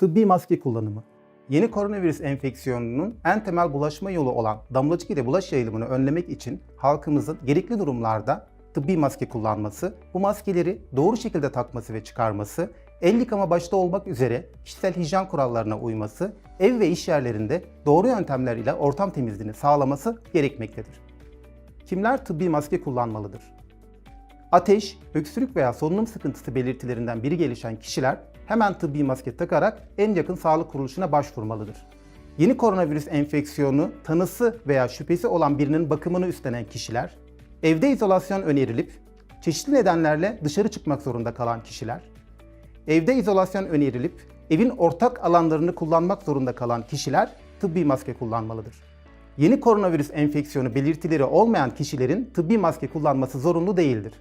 Tıbbi maske kullanımı. Yeni koronavirüs enfeksiyonunun en temel bulaşma yolu olan damlacık ile bulaş yayılımını önlemek için halkımızın gerekli durumlarda tıbbi maske kullanması, bu maskeleri doğru şekilde takması ve çıkarması, el yıkama başta olmak üzere kişisel hijyen kurallarına uyması, ev ve iş yerlerinde doğru yöntemler ile ortam temizliğini sağlaması gerekmektedir. Kimler tıbbi maske kullanmalıdır? Ateş, öksürük veya solunum sıkıntısı belirtilerinden biri gelişen kişiler hemen tıbbi maske takarak en yakın sağlık kuruluşuna başvurmalıdır. Yeni koronavirüs enfeksiyonu tanısı veya şüphesi olan birinin bakımını üstlenen kişiler, evde izolasyon önerilip çeşitli nedenlerle dışarı çıkmak zorunda kalan kişiler, evde izolasyon önerilip evin ortak alanlarını kullanmak zorunda kalan kişiler tıbbi maske kullanmalıdır. Yeni koronavirüs enfeksiyonu belirtileri olmayan kişilerin tıbbi maske kullanması zorunlu değildir.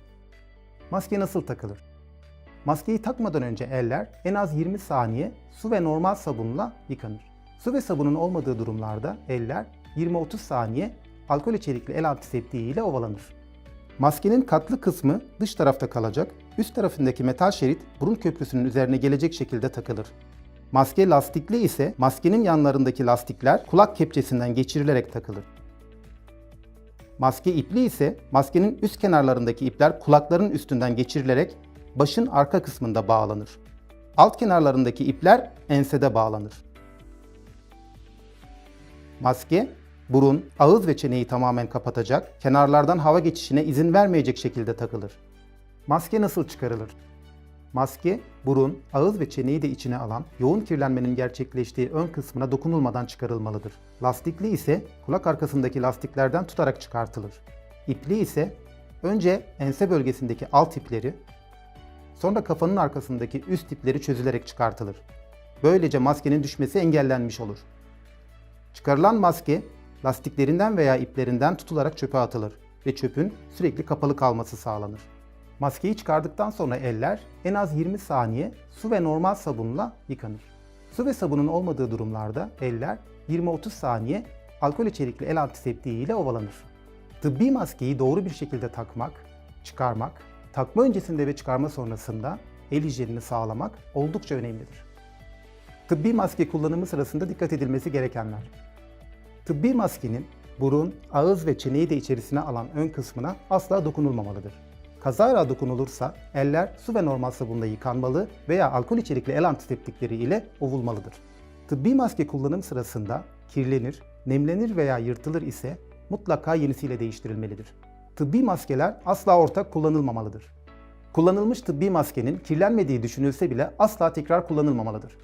Maske nasıl takılır? Maskeyi takmadan önce eller en az 20 saniye su ve normal sabunla yıkanır. Su ve sabunun olmadığı durumlarda eller 20-30 saniye alkol içerikli el antiseptiği ile ovalanır. Maskenin katlı kısmı dış tarafta kalacak, üst tarafındaki metal şerit burun köprüsünün üzerine gelecek şekilde takılır. Maske lastikli ise maskenin yanlarındaki lastikler kulak kepçesinden geçirilerek takılır. Maske ipli ise maskenin üst kenarlarındaki ipler kulakların üstünden geçirilerek başın arka kısmında bağlanır. Alt kenarlarındaki ipler ensede bağlanır. Maske burun, ağız ve çeneyi tamamen kapatacak, kenarlardan hava geçişine izin vermeyecek şekilde takılır. Maske nasıl çıkarılır? Maske, burun, ağız ve çeneyi de içine alan, yoğun kirlenmenin gerçekleştiği ön kısmına dokunulmadan çıkarılmalıdır. Lastikli ise kulak arkasındaki lastiklerden tutarak çıkartılır. İpli ise önce ense bölgesindeki alt ipleri, sonra kafanın arkasındaki üst ipleri çözülerek çıkartılır. Böylece maskenin düşmesi engellenmiş olur. Çıkarılan maske lastiklerinden veya iplerinden tutularak çöpe atılır ve çöpün sürekli kapalı kalması sağlanır. Maskeyi çıkardıktan sonra eller en az 20 saniye su ve normal sabunla yıkanır. Su ve sabunun olmadığı durumlarda eller 20-30 saniye alkol içerikli el antiseptiği ile ovalanır. Tıbbi maskeyi doğru bir şekilde takmak, çıkarmak, takma öncesinde ve çıkarma sonrasında el hijyenini sağlamak oldukça önemlidir. Tıbbi maske kullanımı sırasında dikkat edilmesi gerekenler. Tıbbi maskenin burun, ağız ve çeneyi de içerisine alan ön kısmına asla dokunulmamalıdır. Kazara dokunulursa eller su ve normal sabunla yıkanmalı veya alkol içerikli el antiseptikleri ile ovulmalıdır. Tıbbi maske kullanım sırasında kirlenir, nemlenir veya yırtılır ise mutlaka yenisiyle değiştirilmelidir. Tıbbi maskeler asla ortak kullanılmamalıdır. Kullanılmış tıbbi maskenin kirlenmediği düşünülse bile asla tekrar kullanılmamalıdır.